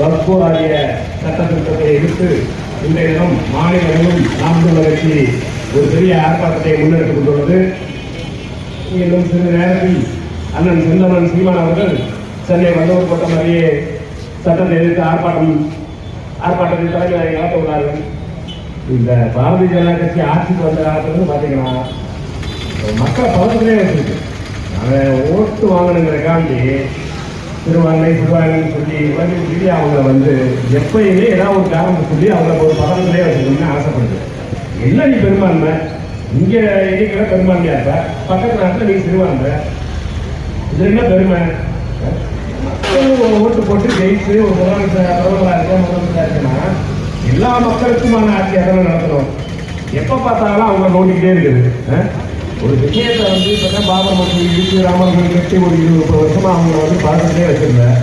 வக்பு ஆகிய சட்ட திருத்தத்தை எதிர்த்து இன்றைய தினம் மாநிலங்களும் நாம் தமிழர் கட்சி ஒரு பெரிய ஆர்ப்பாட்டத்தை முன்னெடுத்துக் கொண்டுள்ளது. இன்னும் சிறிது நேரத்தில் அண்ணன் செந்தமன் சீமான் அவர்கள் சென்னை வல்லூர் கோட்டம் அருகே சட்டத்தை எதிர்த்து ஆர்ப்பாட்டம் ஆர்ப்பாட்டத்தில் தலைமையை நடத்த உள்ளார்கள். இந்த பாரதிய ஜனதா கட்சி ஆட்சிக்கு வந்த காலத்துல பார்த்தீங்கன்னா மக்கள் பதத்திலே வச்சிருக்கு அவன் ஓட்டு வாங்கணுங்கிற காண்டி திருவாங்கலை திருவாங்கன்னு சொல்லி இவர்கள் சொல்லி அவங்க வந்து எப்பயுமே ஏதாவது ஒரு காரணத்தை சொல்லி அவங்கள ஒரு பதத்திலே வச்சுக்கணும்னு ஆசைப்படுது. என்ன நீ பெரும்பான்மை. இங்கே இருக்கிற பெரும்பான்மையா இருப்ப. பக்கத்து நாட்டில் நீ சிறுபான்மை இது என்ன பெருமை? ஓட்டு போட்டு ஜெயிச்சு ஒரு முதலமைச்சர் பிரதமராக இருக்க முதலமைச்சராக இருக்குன்னா எல்லா மக்களுக்குமான ஆட்சி அதெல்லாம் நடத்துகிறோம் எப்போ பார்த்தாலும் அவங்க நோண்டிக்கிட்டே இருக்குது. ஒரு விஷயத்தை வந்து இப்போ பாபர் மசூதி இடிச்சு ராமர் கோயில் கட்டி ஒரு இருபது முப்பது வருஷமா வந்து பார்த்துட்டே வச்சிருந்தேன்.